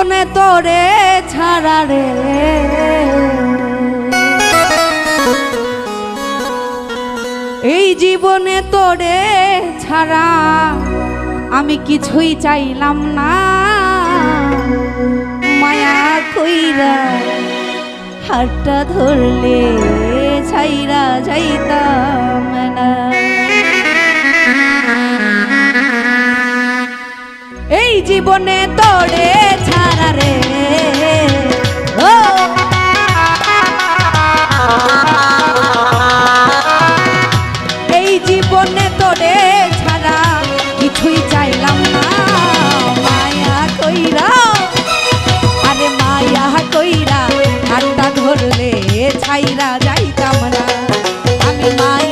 মনে তোরে ছাড়া রে। এই জীবনে তোরে ছাড়া আমি কিছুই চাইলাম না। মায়া কইরা হাতটা ধরলে ছাইরা যাইতাম না। এই জীবনে তোরে কইরা হাতটা ধরলে ছাইরা যাইতাম না। আমি মায়া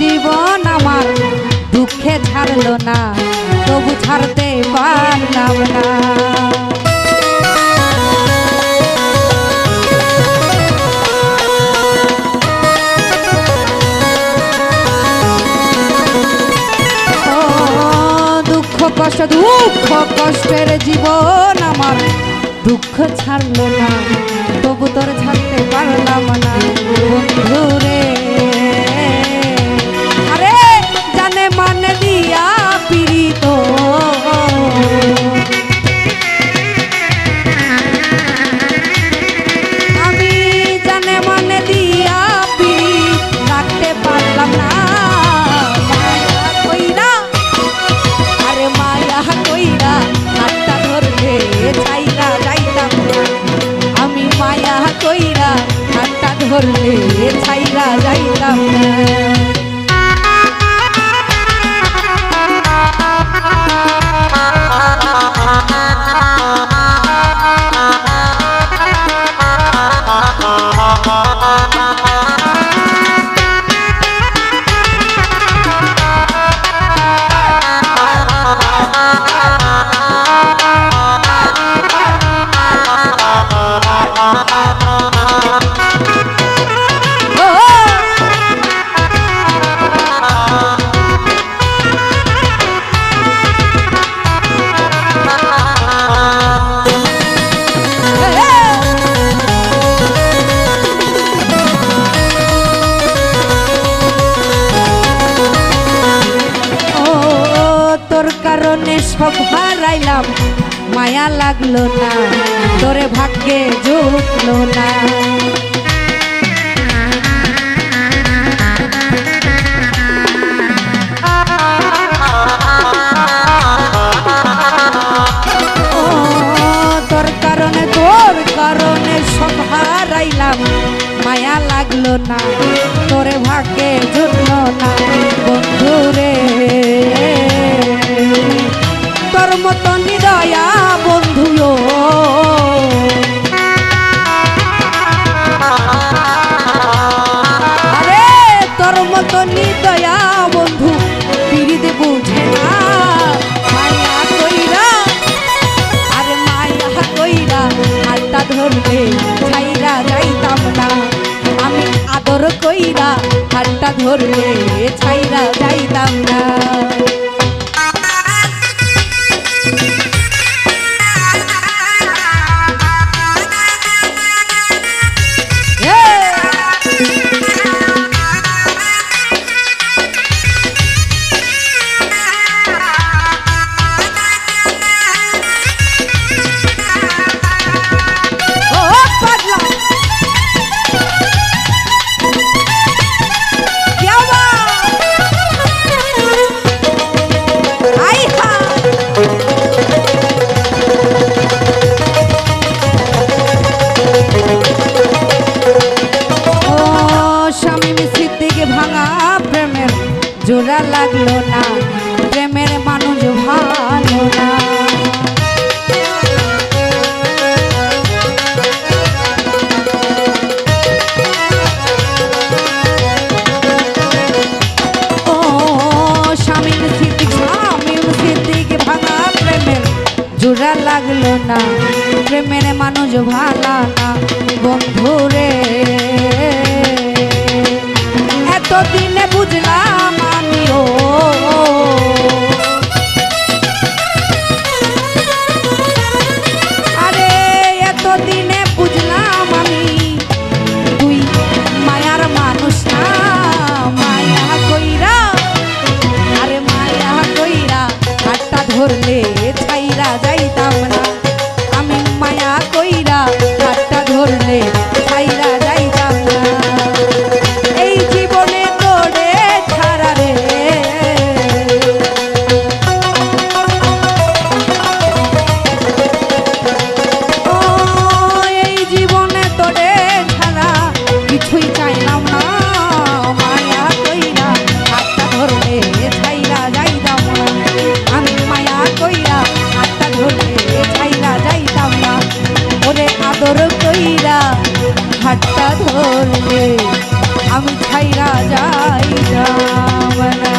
জীবন আমার, দুঃখে ছাড়লো না, তবু ছাড়তে পারলাম না। কষ্ট, দুঃখ কষ্টের জীবন আমার, দুঃখ ছাড়লো না, তবু তোর ছাড়তে পারলাম না। বন্ধু ছাইরা যাইতাম না তোর কারণে সব হারাইলাম। মায়া লাগল না, তোরে ভাগ্যে জুটলো না। মায়া লাগল না, তোরে ভাগ্যে জুটলো না। হাতটা ধরলে ছাইরা যাইতাম না। আমি আদর কইরা হাতটা ধরলে ছাইরা যাইতাম না। জোড়া লাগল না, প্রেমের মানুষ ভালো না। জোড়া লাগল না, প্রেমের মানুষ ভালা না। বন্ধুরে ধরলে হাতটা ধরলে আমি ছাইরা যাই না মানে